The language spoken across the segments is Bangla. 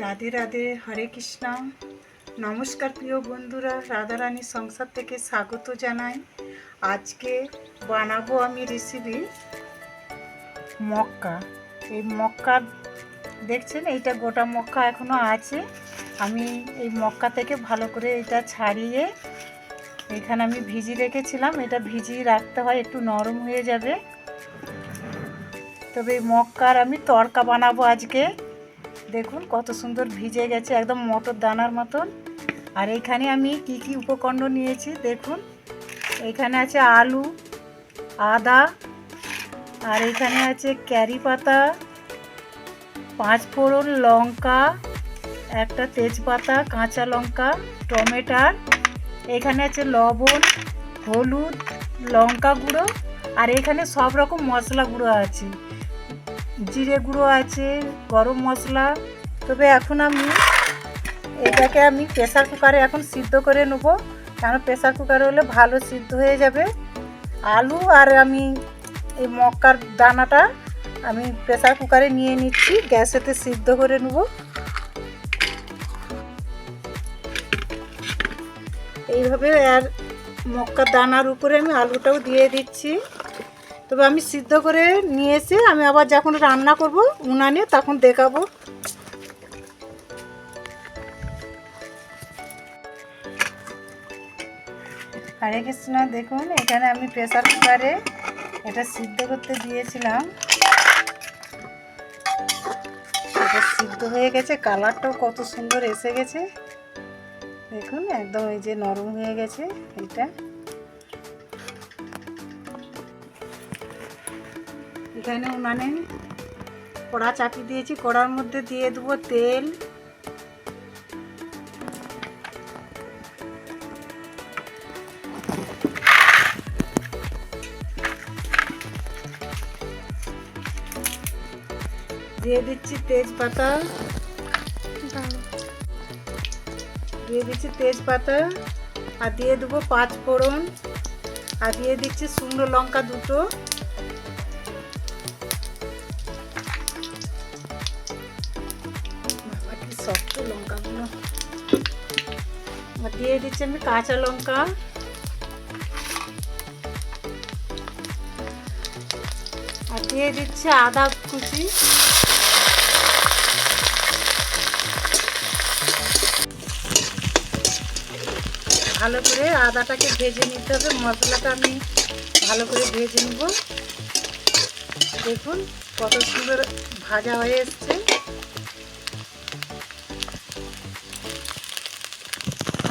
রাধে রাধে, হরে কৃষ্ণ। নমস্কার প্রিয় বন্ধুরা, রাধারানী সংসার থেকে স্বাগত জানাই। আজকে বানাবো আমি রেসিপি মক্কা। এই মক্কা, দেখছেন? এইটা গোটা মক্কা এখনও আছে। আমি এই মক্কা থেকে ভালো করে এটা ছাড়িয়ে এখানে আমি ভিজি রেখেছিলাম। এটা ভিজিয়ে রাখতে হয়, একটু নরম হয়ে যাবে। তবে মক্কার আমি তড়কা বানাবো আজকে। দেখুন, কত সুন্দর ভিজে গেছে, একদম মটর দানার মতন। আর এখানে আমি কি কি উপকরণ নিয়েছি, দেখুন। এখানে আছে আলু, আদা, আর এখানে আছে ক্যারি পাতা, পাঁচ ফোড়ন লঙ্কা, একটা তেজপাতা, কাঁচা লঙ্কা টমেটার এখানে আছে লবণ, হলুদ, লঙ্কা গুঁড়ো, আর এখানে সব রকম মশলা গুঁড়ো আছে। জিরে গুঁড়ো আছে, গরম মশলা। তবে এখন আমি এটাকে আমি প্রেশার কুকারে এখন সিদ্ধ করে নেব। কেন প্রেশার কুকারে হলে ভালো সিদ্ধ হয়ে যাবে। আলু আর আমি এই মক্কার দানাটা আমি প্রেশার কুকারে নিয়ে নিচ্ছি, গ্যাসেতে সিদ্ধ করে নেব। এইভাবে আর মক্কার দানার উপরে আমি আলুটাও দিয়ে দিচ্ছি। তবে আমি সিদ্ধ করে নিয়ে এসে আমি আবার যখন রান্না করব, উনানে তখন দেখাবো। হরে কৃষ্ণ, দেখুন, এখানে আমি প্রেসার কুকারে এটা সিদ্ধ করতে দিয়েছিলাম। এটা সিদ্ধ হয়ে গেছে, কালারটাও কত সুন্দর এসে গেছে। দেখুন, একদম এই যে নরম হয়ে গেছে এটা এখানে উনানে কড়া চাপি দিয়েছি, কড়ার মধ্যে দিয়ে দেবো তেল। দিয়ে দিচ্ছি তেজপাতা। দিয়ে দিচ্ছি তেজপাতা আর দিয়ে দেবো পাঁচ ফোড়ন আর দিয়ে দিচ্ছি শুকনো লঙ্কা দুটো। শক্ত লঙ্কাগুলো আর দিয়ে দিচ্ছি আমি কাঁচা লঙ্কা। আর দিয়ে দিচ্ছি আদা কুচি। ভালো করে আদাটাকে ভেজে নিতে হবে। মশলাটা আমি ভালো করে ভেজে নেব। দেখুন কত সুন্দর ভাজা হয়ে এসছে।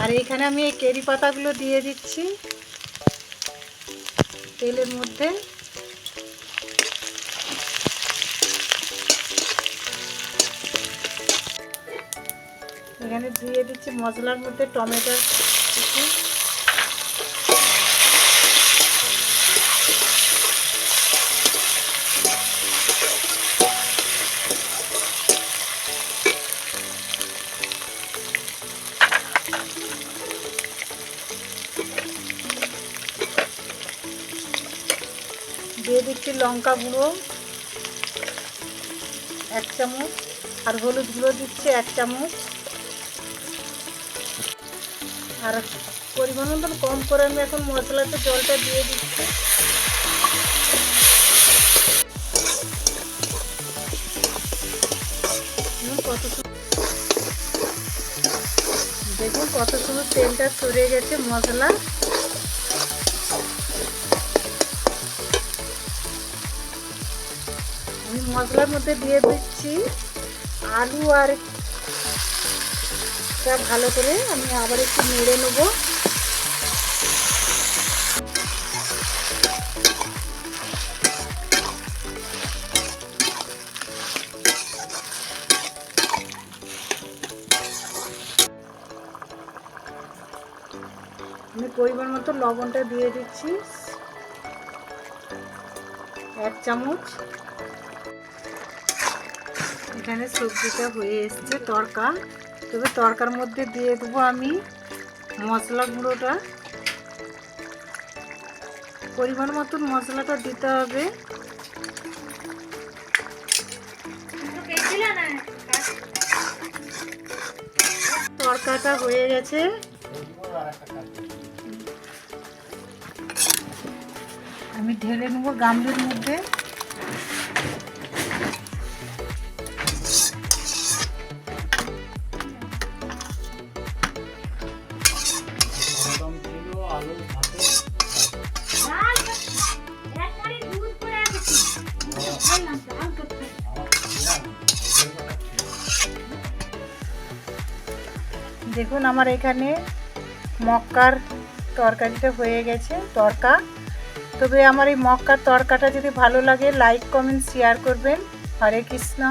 আর এইখানে আমি এই কেরি পাতাগুলো দিয়ে দিচ্ছি। তেলের মধ্যে। এখানে দিয়ে দিচ্ছি মশলার মধ্যে টমেটো। দিচ্ছি লঙ্কা গুঁড়ো, এক চামচ, আর হলুদ গুঁড়ো দিচ্ছি এক চামচ। আর পরিমাণ মতন কম করে আমি এখন মশলাতে জলটা দিয়ে দিচ্ছি। কত দেখুন কত সুন্দর তেলটা সরে গেছে মশলা। মশলার মধ্যে দিয়ে দিচ্ছি আলু আর ভালো করে আমি আবার একটু নেড়ে নেব। আমি পরিমাণ মতো লবণটা দিয়ে দিচ্ছি। এক চামচ। এখানে সবজিটা হয়ে এসছে তড়কা তবে তরকার মধ্যে দিয়ে দেবো আমি মশলা গুঁড়োটা। পরিমাণ মতন মশলাটা দিতে হবে। তরকাটা হয়ে গেছে। আমি ঢেলে নেব গামলির মধ্যে। দেখুন আমার এখানে মক্কার তরকারিটা হয়ে গেছে, তরকা। তবে আমার এই মক্কার তরকাটা যদি ভালো লাগে লাইক কমেন্ট শেয়ার করবেন। হরে কৃষ্ণ।